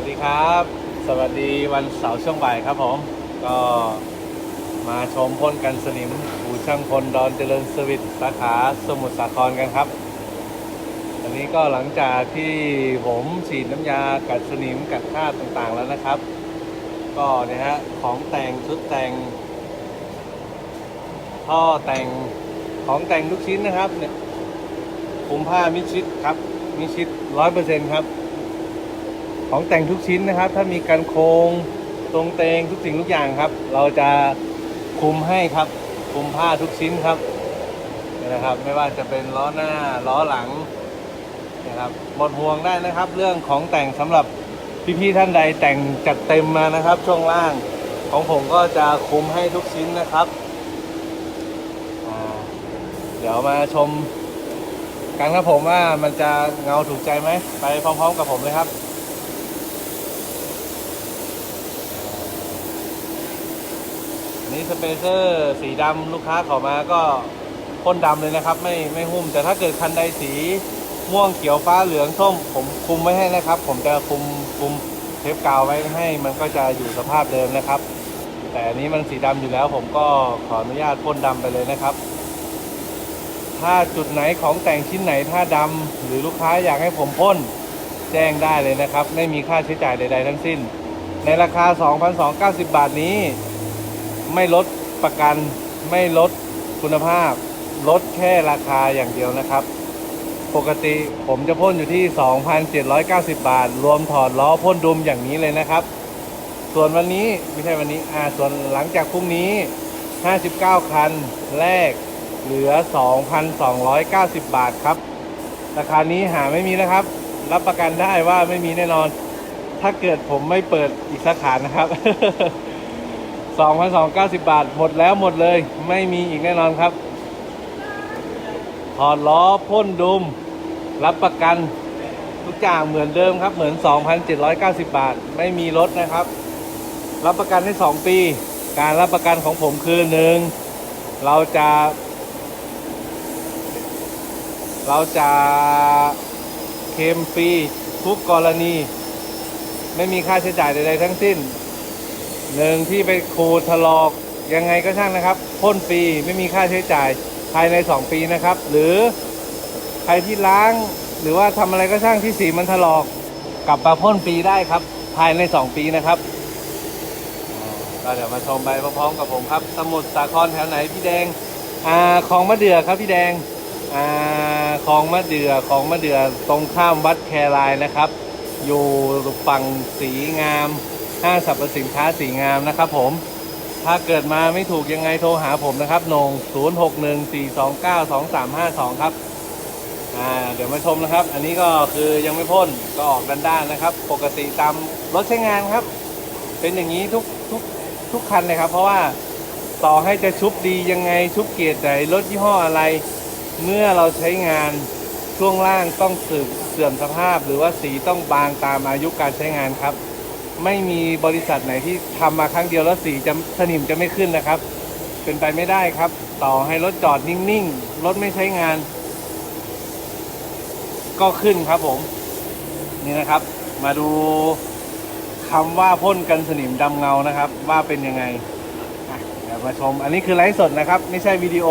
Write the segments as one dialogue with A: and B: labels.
A: วัสดีครับ สวัสดีวันเสาร์ช่วงบ่ายครับผม ก็มาชมพ่นกันสนิมอูช่างพลดอนเจริญสวิตสาขาสมุทรสาครกันครับ อันนี้ก็หลังจากที่ผมฉีดน้ำยากัดสนิมกัดคราบต่างๆแล้วนะครับ ก็เนี่ยฮะของแต่งชุดแต่งท่อแต่งของแต่งทุกชิ้นนะครับเนี่ยคุมผ้ามิชิดครับมิชิดร้อยเปอร์เซ็นต์ครับ ของแต่งทุกชิ้นนะครับ ถ้ามีการโครงตรงเตงทุกสิ่งทุกอย่างครับ เราจะคุมให้ครับคุมผ้าทุกชิ้นครับนี่นะครับ ไม่ว่าจะเป็นล้อหน้าล้อหลังนะครับหมดห่วงได้นะครับ เรื่องของแต่งสำหรับพี่ๆท่านใดแต่งจัดเต็มมานะครับ ช่วงล่างของผมก็จะคุมให้ทุกชิ้นนะครับเดี๋ยวมาชมกันครับผมว่ามันจะเงาถูกใจไหมไปพร้อมๆกับผมเลยครับ นี่สเปเซอร์สีดำลูกค้าขอมาก็พ่นดำเลยนะครับ ไม่ไม่หุ้ม แต่ถ้าเกิดคันใดสีม่วงเขียวฟ้าเหลืองส้มผมคุมไว้ให้นะครับ ผมจะคุมคุมเทปกาวไว้ให้ มันก็จะอยู่สภาพเดิมนะครับ แต่อันนี้มันสีดำอยู่แล้ว ผมก็ขออนุญาตพ่นดำไปเลยนะครับ ถ้าจุดไหนของแต่งชิ้นไหนถ้าดำหรือลูกค้าอยากให้ผมพ่นแจ้งได้เลยนะครับ ไม่มีค่าใช้จ่ายใด ๆ ทั้งสิ้น ในราคา 2,290 บาทนี้ ไม่ลดประกัน ไม่ลดคุณภาพ ลดแค่ราคาอย่างเดียวนะครับ ปกติผมจะพ่นอยู่ที่ 2,790 บาท รวมถอดล้อพ่นดุมอย่างนี้เลยนะครับ ส่วนวันนี้ไม่ใช่วันนี้อ่าส่วนหลังจากพรุ่งนี้ 59 คันแรกเหลือ 2,290 บาทครับ ราคานี้หาไม่มีนะครับ รับประกันได้ว่าไม่มีแน่นอน ถ้าเกิดผมไม่เปิดอีกสาขานะครับ 2,290 บาท หมดแล้วหมดเลย ไม่มีอีกแน่นอนครับ ถอดล้อพ่นดุม รับประกัน ทุกอย่างเหมือนเดิมครับ เหมือน 2,790 บาท ไม่มีลดนะครับ รับประกันให้ 2 ปี การรับประกันของผมคือหนึ่งเราจะ เราจะเคมฟรีทุกกรณี ไม่มีค่าใช้จ่ายใดๆทั้งสิ้น หนึ่งที่ไปขูดถลอกยังไงก็ช่างนะครับพ่นฟรีไม่มีค่าใช้จ่ายภายใน 2 ปีนะครับ หรือใครที่ล้างหรือว่าทำอะไรก็ช่างที่สีมันถลอกกลับมาพ่นฟรีได้ครับ ภายใน 2 ปีนะครับอ่าก็เดี๋ยวมาชมไปพร้อมๆกับผมครับ สมุทรสาครแถวไหนพี่แดงอ่าคลองมะเดื่อครับพี่แดงอ่าคลองมะเดื่อคลองมะเดื่อตรงข้ามวัดแครายนะครับ อยู่ฝั่งสีงาม ห้างสรรพสินค้าสีงามนะครับผม ถ้าเกิดมาไม่ถูกยังไงโทรหาผมนะครับนง 0614292352 ครับ อ่า เดี๋ยวมาชมนะครับ อันนี้ก็คือยังไม่พ่นก็ออกด้านๆนะครับ ปกติตามรถใช้งานครับ เป็นอย่างนี้ทุกทุกทุกคันเลยครับ เพราะว่าต่อให้จะชุบดียังไงชุบเกียร์ไหนรถยี่ห้ออะไร เมื่อเราใช้งานช่วงล่างต้องสื่อมเสื่อมสภาพ หรือว่าสีต้องบางตามอายุการใช้งานครับ ไม่มีบริษัทไหนที่ทำมาครั้งเดียวแล้วสีจะสนิมจะไม่ขึ้นนะครับ เป็นไปไม่ได้ครับ ต่อให้รถจอดนิ่งๆ รถไม่ใช้งาน ก็ขึ้นครับผม นี่นะครับ มาดูคำว่าพ่นกันสนิมดำเงานะครับ ว่าเป็นยังไงเดี๋ยวมาชม อันนี้คือไลฟ์สดนะครับ ไม่ใช่วิดีโอ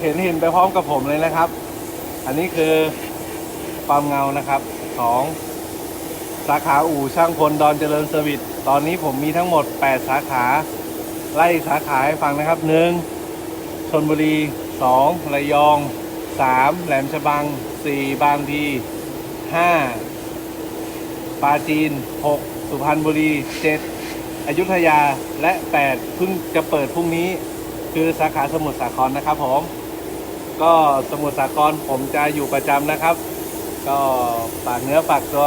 A: เห็นเห็นไปพร้อมกับผมเลยนะครับ อันนี้คือความเงานะครับของ สาขาอู่ช่างพลดอนเจริญเซอร์วิสตอนนี้ผมมีทั้งหมด 8 สาขา ไล่สาขาให้ฟังนะครับ 1. ชนบุรี 2. ระยอง 3. แหลมฉบัง 4. บางพี 5. ปาจีน 6. สุพรรณบุรี 7. อยุธยาและ 8 เพิ่งจะเปิดพรุ่งนี้คือสาขาสมุทรสาครนะครับผม ก็สมุทรสาครผมจะอยู่ประจำนะครับ ก็ฝากเนื้อฝากตัว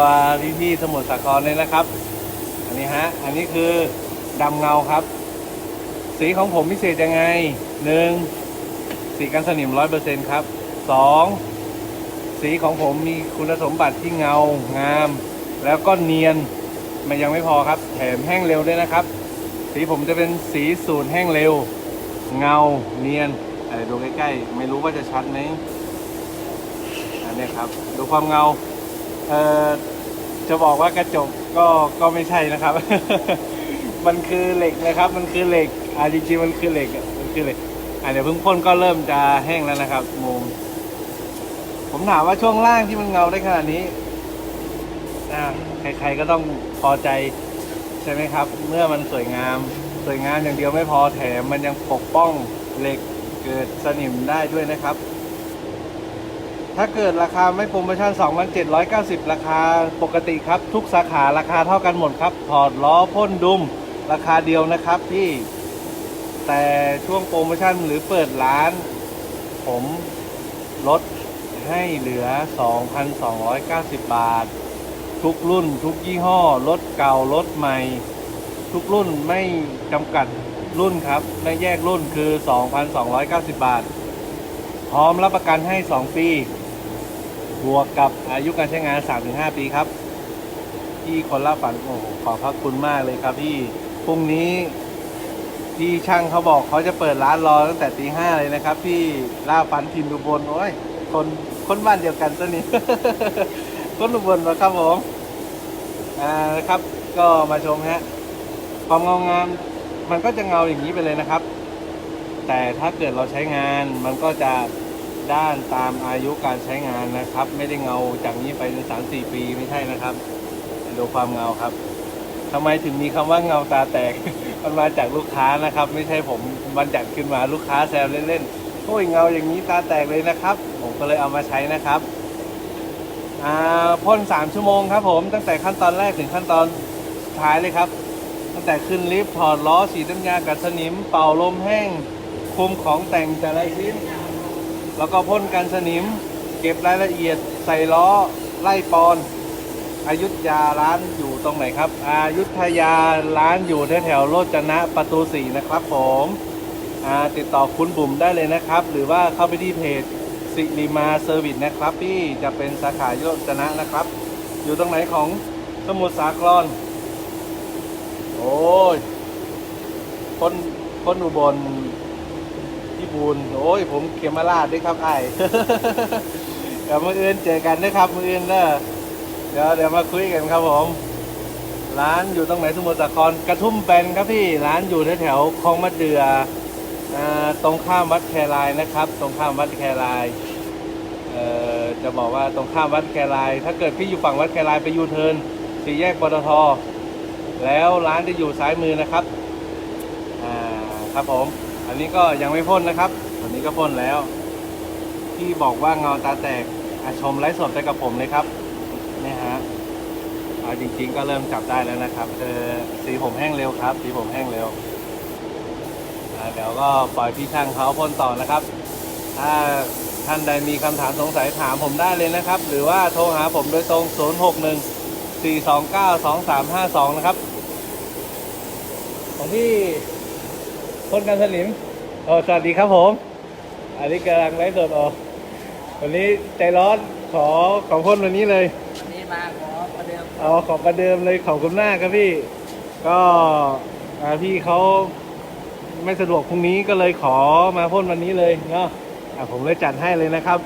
A: พี่ๆสมุทรสาครเลยนะครับ อันนี้ฮะ อันนี้คือดำเงาครับ สีของผมพิเศษยังไงหนึ่งสีกันสนิมร้อยเปอร์เซ็นครับสองสีของผมมีคุณสมบัติที่เงางาม แล้วก็เนียนมันยังไม่พอครับ แถมแห้งเร็วด้วยนะครับ สีผมจะเป็นสีสูตรแห้งเร็ว เงาเนียนอะไรดูใกล้ๆ ไม่รู้ว่าจะชัดไหมอันนี้ครับ ดูความเงาเอ่อจะบอกว่ากระจกก็ก็ไม่ใช่นะครับ มันคือเหล็กนะครับ มันคือเหล็กอ่าจริงๆมันคือเหล็กมันคือเหล็กอ่าเดี๋ยวเพิ่งพ่นก็เริ่มจะแห้งแล้วนะครับมุมผมถามว่าช่วงล่างที่มันเงาได้ขนาดนี้อ่าใครๆก็ต้องพอใจใช่ไหมครับ เมื่อมันสวยงาม สวยงามอย่างเดียวไม่พอแถมมันยังปกป้องเหล็กเกิดสนิมได้ด้วยนะครับ ถ้าเกิดราคาไม่โปรโมชั่น 2,790 ราคาปกติครับ ทุกสาขาราคาเท่ากันหมดครับ ถอดล้อพ่นดุม ราคาเดียวนะครับพี่ แต่ช่วงโปรโมชั่นหรือเปิดร้าน ผมลดให้เหลือ 2,290 บาท ทุกรุ่นทุกยี่ห้อ รถเก่ารถใหม่ ทุกรุ่นไม่จำกัดรุ่นครับ ไม่แยกรุ่นคือ 2,290 บาท พร้อมรับประกันให้ 2 ปี บวกกับอายุการใช้งาน 3-5 ปีครับพี่คนละฝันโอ้โหขอบพระคุณมากเลยครับพี่พรุ่งนี้พี่ช่างเขาบอกเขาจะเปิดร้านรอตั้งแต่ตีห้าเลยนะครับ พี่ล่าฝันทิมอุบลโอ้ยคนคนบ้านเดียวกันตัวนี้คนอุบลนะครับผมอ่านะครับ ก็มาชมฮะความเงางามมันก็จะเงาอย่างนี้ไปเลยนะครับ แต่ถ้าเกิดเราใช้งานมันก็จะ ด้านตามอายุการใช้งานนะครับ ไม่ได้เงาจากนี้ไปในสามสี่ปีไม่ใช่นะครับดูความเงาครับทำไมถึงมีคำว่าเงาตาแตกมันมาจากลูกค้านะครับ ไม่ใช่ผมบัญญัติขึ้นมาลูกค้าแซวเล่นๆโอ้ยเงาอย่างนี้ตาแตกเลยนะครับ ผมก็เลยเอามาใช้นะครับพ่นสามชั่วโมงครับผมตั้งแต่ขั้นตอนแรกถึงขั้นตอนสุดท้ายเลยครับ ตั้งแต่ขึ้นลิฟต์ถอดล้อฉีดน้ำยากัดสนิม เป่าลมแห้งคุมของแต่งแต่ละชิ้น แล้วก็พ่นกันสนิม เก็บรายละเอียดใส่ล้อไล่ปอนอายุทยาร้านอยู่ตรงไหนครับ อายุทยาร้านอยู่แถวๆโรจนะประตูสี่นะครับผมติดต่อคุณบุ๋มได้เลยนะครับ หรือว่าเข้าไปที่เพจสิริมาเซอร์วิสนะครับ พี่จะเป็นสาขาโรจนะนะครับ อยู่ตรงไหนของสมุทรสาครโอ้ยคนคนอุบล พี่บูนโอ้ยผมเขมราชด้วยครับไอ้เดี๋ยวมืออื่นเจอกันนะครับมืออื่นเด้อเดี๋ยวเดี๋ยวมาคุยกันครับผม ร้านอยู่ตรงไหนสมุทรสาครกระทุ่มแบนครับพี่ร้านอยู่แถวๆคลองมะเดืออตรงข้ามวัดแครายนะครับ ตรงข้ามวัดแครายจะบอกว่าตรงข้ามวัดแคราย ถ้าเกิดพี่อยู่ฝั่งวัดแครายไปยูเทิร์นสี่แยกปตทแล้วร้านจะอยู่ซ้ายมือนะครับ อ่า ครับผม อันนี้ก็ยังไม่พ่นนะครับอันนี้ก็พ่นแล้ว ที่บอกว่าเงาตาแตกอชมไลฟ์สดไปกับผมเลยครับเนี่ยฮะเอาจริง ๆ ก็เริ่มจับได้แล้วนะครับคือสีผมแห้งเร็วครับ สีผมแห้งเร็วเดี๋ยวก็ปล่อยพี่ช่างเขาพ่นต่อนะครับ ถ้าท่านใดมีคำถามสงสัยถามผมได้เลยนะครับ หรือว่าโทรหาผมโดยตรง 061 429 2352 นะครับ ของพี่ พ่นกันสนิมโอ้สวัสดีครับผม อันนี้กำลังไลฟ์สดออกวันนี้ใจร้อนขอขอพ่นวันนี้เลย
B: วันนี้มาขอประเดิม
A: เอาขอประเดิมเลยขอบคุณมากครับพี่ ก็อ่าพี่เขาไม่สะดวกพรุ่งนี้ก็เลยขอมาพ่นวันนี้เลยเนาะอะผมเลยจัดให้เลยนะครับ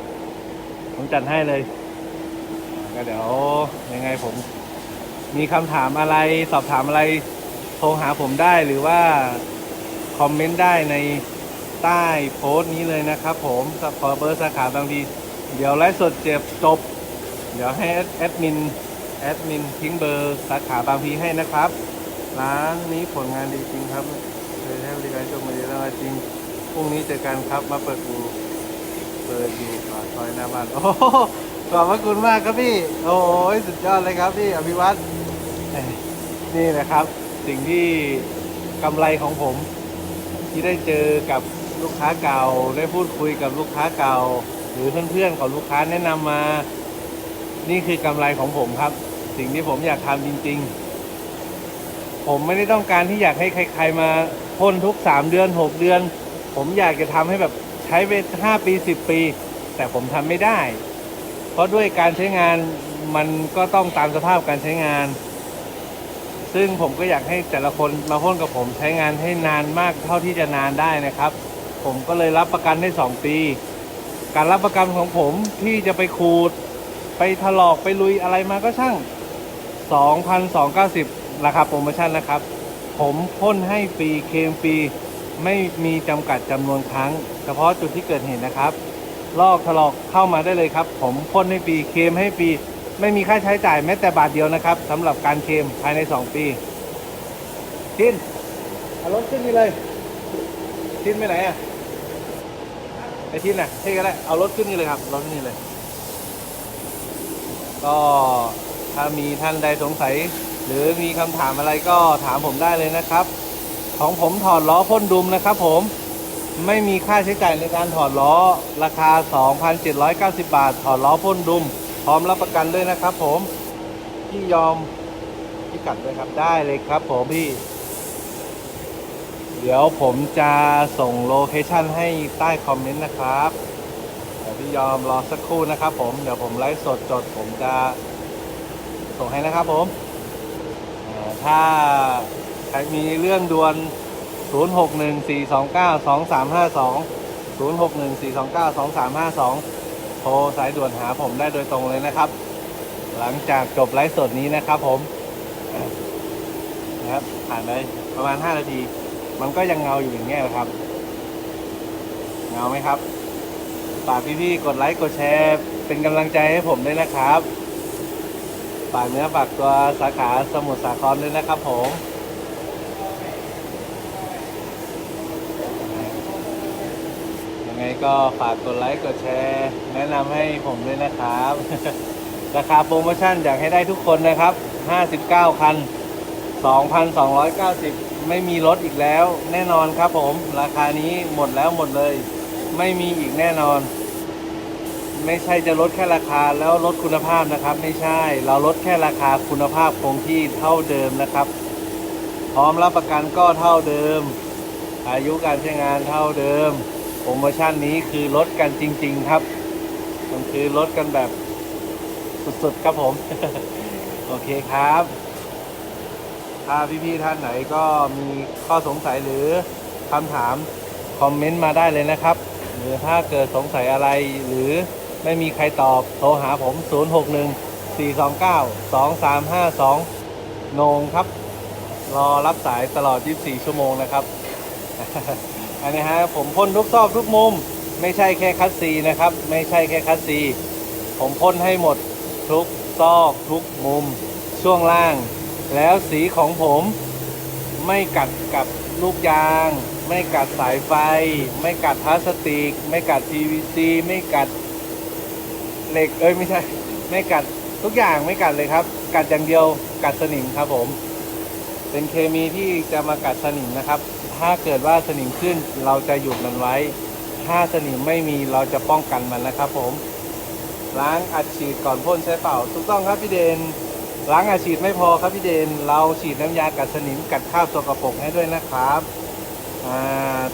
A: ผมจัดให้เลยก็เดี๋ยวยังไงผมมีคำถามอะไรสอบถามอะไรโทรหาผมได้หรือว่า คอมเมนต์ได้ในใต้โพสต์นี้เลยนะครับผมขอเบอร์สาขาบางที เดี๋ยวไลฟ์สดเจ็บจบ เดี๋ยวให้แอดมินแอดมินทิ้งเบอร์สาขาบางพีให้นะครับ ร้านนี้ผลงานดีจริงครับเคยให้บริการชมมาดีแล้วจริงพรุ่งนี้เจอกันครับมาเปิดดูเปิดอยู่ปากซอยหน้าบ้านโอ้ขอบพระคุณมากครับพี่ โอ้ยสุดยอดเลยครับพี่อภิวัตนี่แหละครับ สิ่งที่กำไรของผม ที่ได้เจอกับลูกค้าเก่า ได้พูดคุยกับลูกค้าเก่า หรือเพื่อนๆของลูกค้าแนะนำมา นี่คือกำไรของผมครับ สิ่งที่ผมอยากทำจริง ๆ ผมไม่ได้ต้องการที่อยากให้ใคร ๆ มาพ่นทุกสามเดือนหกเดือน ผมอยากจะทำให้แบบใช้ไปห้าปีสิบปี แต่ผมทำไม่ได้ เพราะด้วยการใช้งานมันก็ต้องตามสภาพการใช้งาน ซึ่งผมก็อยากให้แต่ละคนมาพ่นกับผมใช้งานให้นานมากเท่าที่จะนานได้นะครับ ผมก็เลยรับประกันให้สองปี การรับประกันของผมที่จะไปขูด ไปถลอกไปลุยอะไรมาก็ช่าง 2,290 ราคาโปรโมชั่นนะครับ ผมพ่นให้ฟรีเคมฟรีไม่มีจำกัดจำนวนครั้ง เฉพาะจุดที่เกิดเหตุนะครับ ลอกถลอกเข้ามาได้เลยครับ ผมพ่นให้ฟรีเคมให้ฟรี ไม่มีค่าใช้จ่ายแม้แต่บาทเดียวนะครับสำหรับการเคลมภายใน 2 ปีทินเอารถขึ้นนี่เลยทินไปไหนอะไอทินน่ะเท่ก็ได้เอารถขึ้นนี่เลยครับรถขึ้นนี่เลย ก็ถ้ามีท่านใดสงสัย หรือมีคำถามอะไรก็ถามผมได้เลยนะครับ ของผมถอดล้อพ่นดุมนะครับ ผมไม่มีค่าใช้จ่ายในการถอดล้อราคา 2,790 บาท ถอดล้อพ่นดุม ร้อมรับประกันด้วยนะครับ ผมพี่ยอมพี่กัดด้วยครับได้เลยครับ ผมพี่ เดี๋ยวผมจะส่งโลเคชันให้ใต้คอมเมนต์นะครับเดี๋ยวพี่ยอมรอสักครู่นะครับ ผมเดี๋ยวผมไลฟ์สดจดผมจะส่งให้นะครับ ผมถ้าใครมีเรื่องด่วน 0614292352 0614292352 โทรสายด่วนหาผมได้โดยตรงเลยนะครับ หลังจากจบไลฟ์สดนี้นะครับผมนะครับผ่านไปประมาณ 5 นาที มันก็ยังเงาอยู่อย่างเงี้ยแหละครับ เงาไหมครับฝากพี่ๆกดไลค์กดแชร์ เป็นกำลังใจให้ผมด้วยนะครับฝากเนื้อฝากตัวสาขาสมุทรสาครด้วยนะครับผม ยัง ไงก็ฝากกดไลค์กดแชร์ แนะนำให้ผมด้วยนะครับ ราคาโปรโมชั่นอยากให้ได้ทุกคนนะครับ 59 คัน 2,290 ไม่มีลดอีกแล้ว แน่นอนครับผม ราคานี้หมดแล้วหมดเลย ไม่มีอีกแน่นอน ไม่ใช่จะลดแค่ราคาแล้วลดคุณภาพนะครับ ไม่ใช่ เราลดแค่ราคาคุณภาพคงที่เท่าเดิมนะครับ พร้อมรับประกันก็เท่าเดิม อายุการใช้งานเท่าเดิม รโมชั่นนี้คือลดกันจริง ๆ ครับ มันคือลดกันแบบสุดๆครับผม โอเคครับ ถ้าพี่ๆท่านไหนก็มีข้อสงสัยหรือคำถาม คอมเมนต์มาได้เลยนะครับ หรือถ้าเกิดสงสัยอะไรหรือไม่มีใครตอบโทรหาผม 061 429 2352โหนงครับ รอรับสายตลอด 24 ชั่วโมงนะครับ อันนี้ฮะผมพ่นทุกซอกทุกมุม ไม่ใช่แค่คัสซีนะครับ ไม่ใช่แค่คัสซี ผมพ่นให้หมดทุกซอกทุกมุม ช่วงล่าง แล้วสีของผมไม่กัดกับลูกยาง ไม่กัดสายไฟ ไม่กัดพลาสติก ไม่กัด PVC ไม่กัดเหล็กเอ้ยไม่ใช่ ไม่กัดทุกอย่างไม่กัดเลยครับ กัดอย่างเดียวกัดสนิมครับผม เป็นเคมีที่จะมากัดสนิมนะครับ ถ้าเกิดว่าสนิมขึ้นเราจะหยุดมันไว้ ถ้าสนิมไม่มีเราจะป้องกันมันนะครับ ผม ล้างอัดฉีดก่อนพ่นใช้เปล่าถูกต้องครับพี่เดนล้างอัดฉีดไม่พอครับพี่เดนเราฉีดน้ำยากัดสนิมกัดคราบสกปรกให้ด้วยนะครับ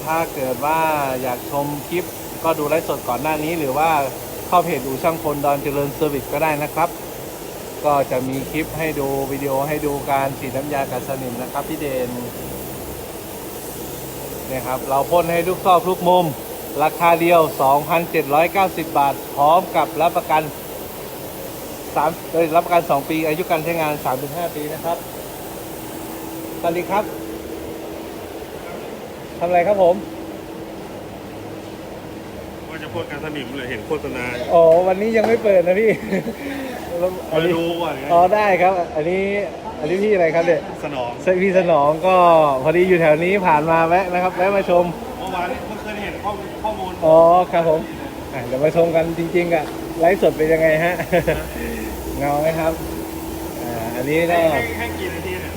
A: ถ้าเกิดว่าอยากชมคลิปก็ดูไลฟ์สดก่อนหน้านี้ หรือว่าเข้าเพจดูช่างพลดอนเจริญเซอร์วิสก็ได้นะครับ ก็จะมีคลิปให้ดูวิดีโอให้ดูการฉีดน้ำยากัดสนิมนะครับพี่เดน เนี่ยครับเราพ่นให้ทุกซอกทุกมุม ราคาเดียว 2,790 บาท พร้อมกับรับประกัน3เอ้ยรับประกัน 2 ปี อายุการใช้งาน 3-5 ปีนะครับสวัสดีครับทำอะไรครับผม
C: ว่าจะพ่นการสนิมเลยเห็นโฆษณา
A: อ๋อวันนี้ยังไม่เปิดนะพี่ อั
C: มาน
A: นี้
C: ดูก่อนไง
A: อ๋อได้ครับ อันนี้ อันนี้พี่อะไรครับเนี่ย
C: สนอง
A: พี่สนองก็พอดีอยู่แถวนี้ผ่านมาแวะนะครับแวะมาชม
C: เมื่อวานเพิ่งเคยเห็นข้อมูลข้อมูล
A: อ๋อครับผมอะเดี๋ยวมาชมกันจริงๆอะไลฟ์สดเป็นยังไงฮะเงาไหมครับอ่าอันนี้ก็
C: ให้ให้ให้กี่นาทีเนี่ย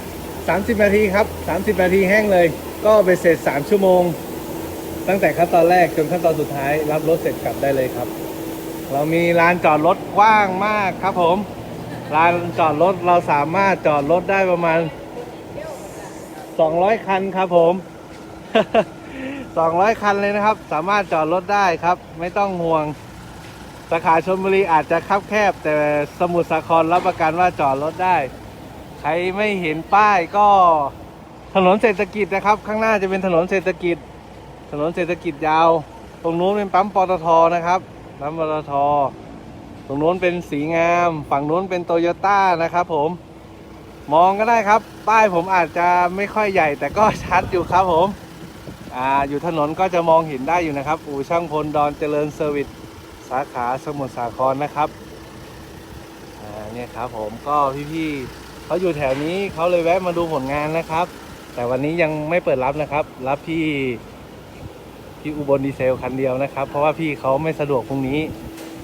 A: สามสิบนาทีครับสามสิบนาทีแห้งเลย ก็ไปเสร็จสามชั่วโมง ตั้งแต่ขั้นตอนแรกจนขั้นตอนสุดท้าย รับรถเสร็จกลับได้เลยครับ เรามีลานจอดรถกว้างมากครับผม ลานจอดรถเราสามารถจอดรถได้ประมาณ 200 คันครับผม 200 คันเลยนะครับ สามารถจอดรถได้ครับ ไม่ต้องห่วง สาขาชลบุรีอาจจะคับแคบ แต่สมุทรสาครรับประกันว่าจอดรถได้ ใครไม่เห็นป้ายก็ถนนเศรษฐกิจนะครับ ข้างหน้าจะเป็นถนนเศรษฐกิจ ถนนเศรษฐกิจยาว ตรงนู้นเป็นปั๊มปตทนะครับปั๊มปตท ตรงนู้นเป็นสีงาม ฝั่งนู้นเป็นโตโยต้านะครับผม มองก็ได้ครับ ป้ายผมอาจจะไม่ค่อยใหญ่ แต่ก็ชัดอยู่ครับผมอ่าอยู่ถนนก็จะมองเห็นได้อยู่นะครับ อู่ช่างพลดอนเจริญเซอร์วิสสาขาสมุทรสาครนะครับอ่าเนี่ยครับผมก็พี่ๆเขาอยู่แถวนี้เขาเลยแวะมาดูผลงานนะครับ แต่วันนี้ยังไม่เปิดรับนะครับ รับพี่พี่อุบลดีเซลคันเดียวนะครับ เพราะว่าพี่เขาไม่สะดวกพรุ่งนี้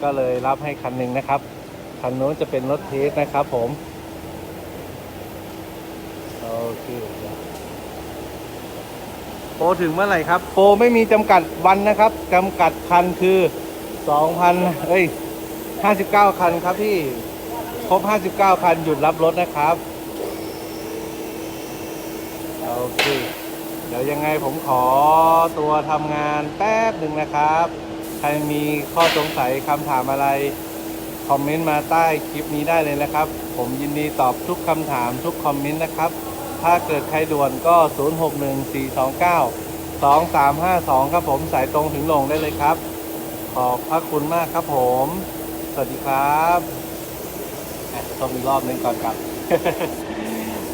A: ก็เลยรับให้คันหนึ่งนะครับ คันโน้นจะเป็นรถเทสนะครับผม โอเคโปรถึงเมื่อไหร่ครับ โปรไม่มีจำกัดวันนะครับจำกัดคันคือ 2,000เอ้ย59 คันครับพี่ ครบ 59 คันหยุดรับรถนะครับโอเค เดี๋ยวยังไงผมขอตัวทำงานแป๊บหนึ่งนะครับ ใครมีข้อสงสัยคำถามอะไร คอมเมนต์มาใต้คลิปนี้ได้เลยนะครับ ผมยินดีตอบทุกคำถามทุกคอมเมนต์นะครับ ถ้าเกิดใครด่วนก็ 0614292352 ครับผมสายตรงถึงลงได้เลยครับ ขอบพระคุณมากครับผม สวัสดีครับต้องมีรอบนึงก่อนกลับ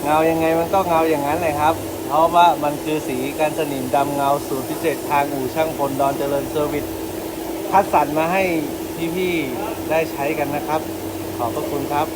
A: เงายังไงมันก็เงาอย่างนั้นเลยครับเพราะว่ามันคือสีกันสนิมดำเงาสูตรพิเศษทางอู่ช่างพลดอนเจริญเซอร์วิส คัดสรรมาให้พี่ๆได้ใช้กันนะครับ ขอบพระคุณครับ